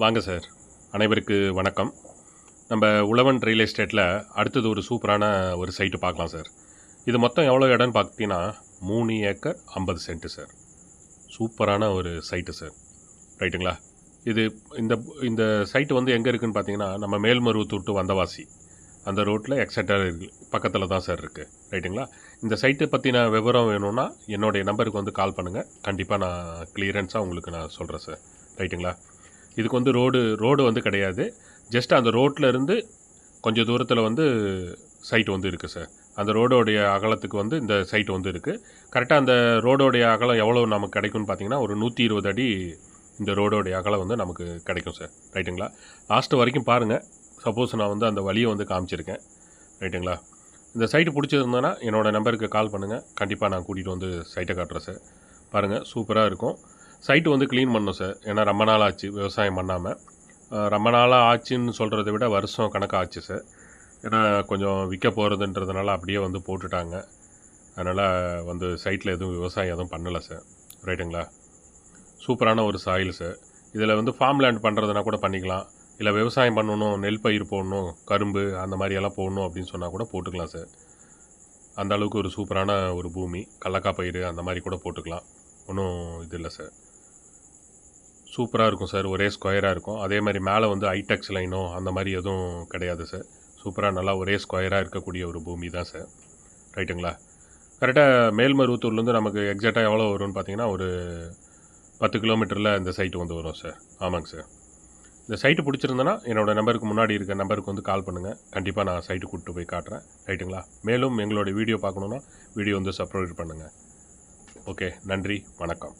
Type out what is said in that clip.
வாங்க சார். அனைவருக்கு வணக்கம். நம்ம உழவன் ரியல் எஸ்டேட்டில் அடுத்தது ஒரு சூப்பரான ஒரு சைட்டு பார்க்கலாம் சார். இது மொத்தம் எவ்வளோ இடம்னு பார்த்தீங்கன்னா மூணு ஏக்கர் ஐம்பது சென்ட்டு சார். சூப்பரான ஒரு சைட்டு சார். ரைட்டுங்களா? இது இந்த இந்த சைட்டு வந்து எங்கே இருக்குதுன்னு பார்த்தீங்கன்னா நம்ம மேல்மருவத்தூர் டு வந்தவாசி. அந்த ரோட்டில் எக்ஸட்டர் பக்கத்தில் தான் சார் இருக்குது ரைட்டுங்களா? இந்த சைட்டை பற்றின விவரம் வேணும்னா என்னுடைய நம்பருக்கு வந்து கால் பண்ணுங்கள் கண்டிப்பாக நான் கிளியரன்ஸாக உங்களுக்கு நான் சொல்கிறேன் சார். ரைட்டுங்களா? இதுக்கு வந்து ரோடு ரோடு வந்து கிடையாது. ஜஸ்ட் அந்த ரோட்டில் இருந்து கொஞ்சம் தூரத்தில் வந்து சைட் வந்து இருக்குது சார் அந்த ரோடோடைய அகலத்துக்கு வந்து இந்த சைட் வந்து இருக்குது கரெக்டாக அந்த ரோடோடைய அகலம் எவ்வளோ நமக்கு கிடைக்கும்னு பார்த்தீங்கன்னா ஒரு நூற்றி இருபது அடி இந்த ரோடோடைய அகலம் வந்து நமக்கு கிடைக்கும் சார் ரைட்டுங்களா லாஸ்ட்டு வரைக்கும் பாருங்கள் சப்போஸ் நான் வந்து அந்த வழியை வந்து காமிச்சிருக்கேன். ரைட்டுங்களா இந்த சைட்டு பிடிச்சிருந்தேன்னா என்னோடய நம்பருக்கு கால் பண்ணுங்கள் கண்டிப்பாக நான் கூட்டிகிட்டு வந்து சைட்டை காட்டுறேன் சார் பாருங்கள் சூப்பராக இருக்கும். சைட்டு வந்து க்ளீன் பண்ணோம் சார் ஏன்னா ரொம்ப நாள் ஆச்சு விவசாயம் பண்ணாமல் ரொம்ப நாளாக ஆச்சுன்னு சொல்கிறத விட வருஷம் கணக்காக ஆச்சு சார் ஏன்னா கொஞ்சம் விற்க போகிறதுன்றதுனால அப்படியே வந்து போட்டுட்டாங்க. அதனால் வந்து சைட்டில் எதுவும் விவசாயம் எதுவும் பண்ணலை சார் ரைட்டுங்களா சூப்பரான ஒரு சாயில் சார் இதில் வந்து ஃபார்ம் லேண்ட் பண்ணுறதுனா கூட பண்ணிக்கலாம். இல்லை விவசாயம் பண்ணணும் நெல் பயிர் போடணும் கரும்பு அந்த மாதிரியெல்லாம் போடணும் அப்படின்னு சொன்னால் கூட போட்டுக்கலாம் சார் அந்த அளவுக்கு ஒரு சூப்பரான ஒரு பூமி. கடலக்காய் பயிர் அந்த மாதிரி கூட போட்டுக்கலாம். ஒன்றும் இது இல்லை சார் சூப்பராக இருக்கும் சார். ஒரே ஸ்கொயராக இருக்கும். அதே மாதிரி மேலே வந்து ஐடெக்ஸ் லைனோ அந்த மாதிரி எதுவும் கிடையாது சார். சூப்பராக நல்லா ஒரே ஸ்கொயராக இருக்கக்கூடிய ஒரு பூமி தான் சார். ரைட்டுங்களா கரெக்டாக மேல்மருவத்தூர்லேருந்து நமக்கு எக்ஸாக்டாக எவ்வளோ வரும்னு பார்த்தீங்கன்னா ஒரு பத்து கிலோமீட்டரில் இந்த சைட்டு வந்து வரும் சார். ஆமாங்க சார். இந்த சைட்டு பிடிச்சிருந்தனா என்னோடய நம்பருக்கு முன்னாடி இருக்க நம்பருக்கு வந்து கால் பண்ணுங்கள் கண்டிப்பாக நான் சைட்டு கூப்பிட்டு போய் காட்டுறேன். ரைட்டுங்களா மேலும் எங்களோட வீடியோ பார்க்கணுன்னா வீடியோ வந்து சப்ரோட் பண்ணுங்கள் ஓகே நன்றி வணக்கம்.